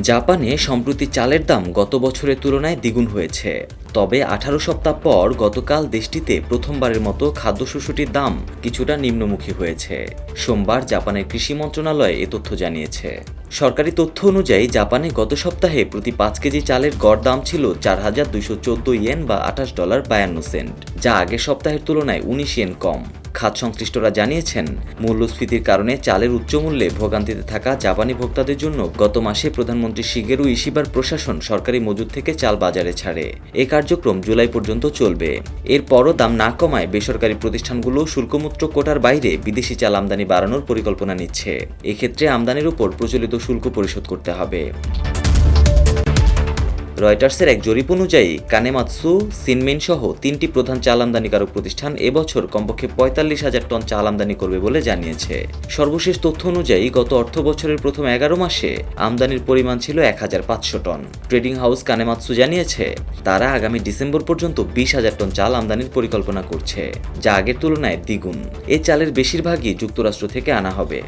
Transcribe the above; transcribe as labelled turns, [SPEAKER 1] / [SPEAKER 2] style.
[SPEAKER 1] জাপানে সম্প্রতি চালের দাম গত বছরের তুলনায় দ্বিগুণ হয়েছে। তবে আঠারো সপ্তাহ পর গতকাল দেশটিতে প্রথমবারের মতো খাদ্যশস্যটির দাম কিছুটা নিম্নমুখী হয়েছে। সোমবার জাপানের কৃষি মন্ত্রণালয় এ তথ্য জানিয়েছে। সরকারি তথ্য অনুযায়ী জাপানে গত সপ্তাহে প্রতি পাঁচ কেজি চালের গড় দাম ছিল চার হাজার দুইশো চোদ্দ ইয়েন বা আঠাশ ডলার বায়ান্ন সেন্ট, যা আগের সপ্তাহের তুলনায় উনিশ ইয়েন কম। খাত সংশ্লিষ্টরা জানিয়েছেন, মূল্যস্ফীতির কারণে চালের উচ্চমূল্যে ভোগান্তিতে থাকা জাপানি ভোক্তাদের জন্য গত মাসে প্রধানমন্ত্রী শিগেরু ইশিবার প্রশাসন সরকারি মজুদ থেকে চাল বাজারে ছাড়ে। এ কার্যক্রম জুলাই পর্যন্ত চলবে। এরপরও দাম না কমায় বেসরকারি প্রতিষ্ঠানগুলো শুল্কমুক্ত কোটার বাইরে বিদেশি চাল আমদানি বাড়ানোর পরিকল্পনা নিচ্ছে। এক্ষেত্রে আমদানির উপর প্রচলিত শুল্ক পরিশোধ করতে হবে। রয়টার্সের এক জরিপ অনুযায়ী কানেমাৎসু সিনমেন সহ তিনটি প্রধান চাল আমদানিকারক প্রতিষ্ঠান এবছর কমপক্ষে পঁয়তাল্লিশ হাজার টন চাল আমদানি করবে বলে জানিয়েছে। সর্বশেষ তথ্য অনুযায়ী গত অর্থ বছরের প্রথম এগারো মাসে আমদানির পরিমাণ ছিল এক হাজার পাঁচশো টন। ট্রেডিং হাউস কানেমাৎসু জানিয়েছে, তারা আগামী ডিসেম্বর পর্যন্ত বিশ হাজার টন চাল আমদানির পরিকল্পনা করছে, যা আগের তুলনায় দ্বিগুণ। এ চালের বেশিরভাগই যুক্তরাষ্ট্র থেকে আনা হবে।